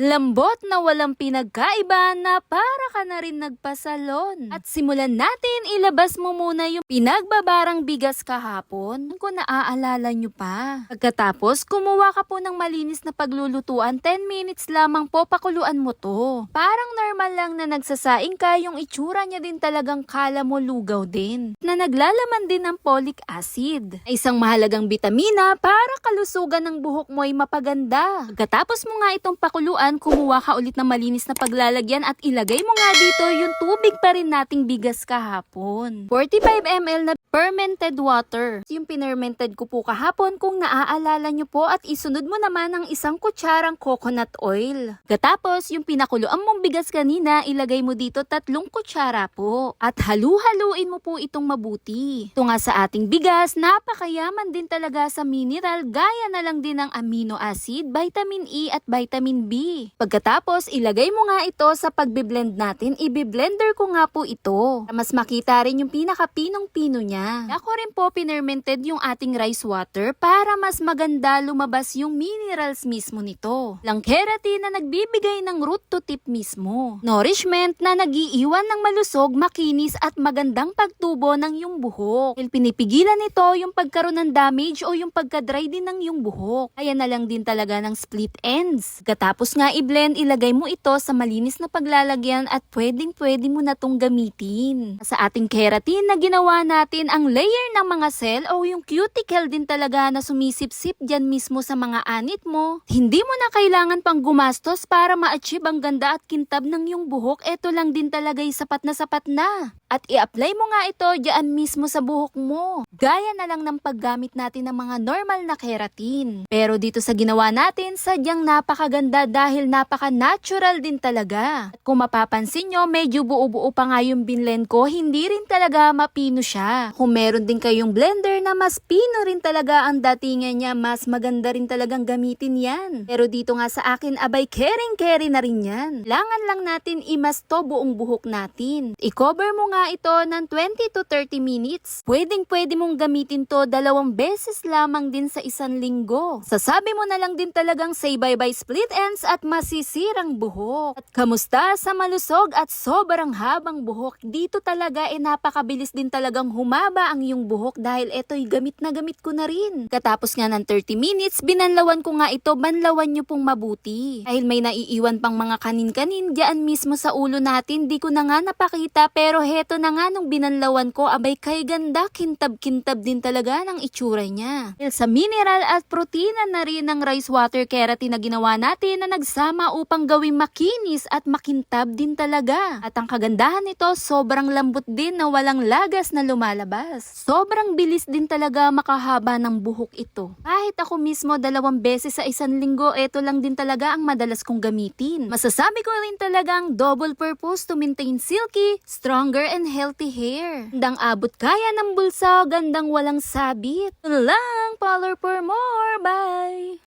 Lambot na walang pinagkaiba na para ka na rin nagpasalon. At simulan natin, ilabas mo muna yung pinagbabarang bigas kahapon. Kung naaalala nyo pa. Pagkatapos, kumuha ka po ng malinis na paglulutuan. 10 minutes lamang po, pakuluan mo to. Parang normal lang na nagsasaing ka, yung itsura niya din talagang kala mo lugaw din. Na naglalaman din ng folic acid. Isang mahalagang bitamina para kalusugan ng buhok mo ay mapaganda. Pagkatapos mo nga itong pakuluan, kumuha ka ulit ng malinis na paglalagyan at ilagay mo nga dito yung tubig pa rin nating bigas kahapon. 45 ml na fermented water. Yung pinermented ko po kahapon kung naaalala nyo po at isunod mo naman ng isang kutsarang coconut oil. Katapos, yung pinakuluan mong bigas kanina, ilagay mo dito tatlong kutsara po. At halu-haluin mo po itong mabuti. Ito nga sa ating bigas, napakayaman din talaga sa mineral gaya na lang din ng amino acid, vitamin E at vitamin B. Pagkatapos, ilagay mo nga ito sa pagbiblend natin. Ibi-blender ko nga po ito. Mas makita rin yung pinaka-pinong-pino niya. Ako rin po pinermented yung ating rice water para mas maganda lumabas yung minerals mismo nito. Lang keratin na nagbibigay ng root to tip mismo. Nourishment na nagiiwan ng malusog, makinis at magandang pagtubo ng iyong buhok. Dahil pinipigilan nito yung pagkaroon ng damage o yung pagka-dry din ng iyong buhok. Kaya na lang din talaga ng split ends. Katapos nga i-blend, ilagay mo ito sa malinis na paglalagyan at pwedeng pwede mo na tong gamitin. Sa ating keratin na ginawa natin ang layer ng mga cell o yung cuticle din talaga na sumisip-sip dyan mismo sa mga anit mo. Hindi mo na kailangan pang gumastos para ma-achieve ang ganda at kintab ng iyong buhok. Ito lang din talaga yung sapat na sapat na. At i-apply mo nga ito dyan mismo sa buhok mo. Gaya na lang ng paggamit natin ng mga normal na keratin. Pero dito sa ginawa natin, sadyang napakaganda dahil napaka-natural din talaga. At kung mapapansin nyo, medyo buo-buo pa nga yung binlend ko, hindi rin talaga mapino siya. Kung meron din kayong blender na mas pino rin talaga ang datingan niya, mas maganda rin talagang gamitin yan. Pero dito nga sa akin, abay caring-carry na rin yan. Langan lang natin imasto buong buhok natin. I-cover mo nga ito ng 20 to 30 minutes. Pwedeng pwede mong gamitin to dalawang beses lamang din sa isang linggo. Sasabi mo na lang din talagang say bye-bye split ends at masisirang buhok. At kamusta sa malusog at sobrang habang buhok? Dito talaga eh napakabilis din talagang humaba ang iyong buhok dahil eto'y gamit na gamit ko na rin. Katapos nga ng 30 minutes, binanlawan ko nga ito, banlawan nyo pong mabuti. Dahil may naiiwan pang mga kanin-kanin diyan mismo sa ulo natin, di ko na nga napakita pero heto na nga nung binanlawan ko, abay kay ganda, kintab-kintab din talaga ng itsura niya. Dahil sa mineral at protina na rin ng rice water keratin na ginawa natin na nagsama upang gawing makinis at makintab din talaga. At ang kagandahan nito, sobrang lambot din na walang lagas na lumalabas. Sobrang bilis din talaga makahaba ng buhok ito. Kahit ako mismo dalawang beses sa isang linggo, ito lang din talaga ang madalas kong gamitin. Masasabi ko rin talagang double purpose to maintain silky, stronger and healthy hair. Gandang abot kaya ng bulsa, gandang walang sabit. Lang, follow for more. Bye!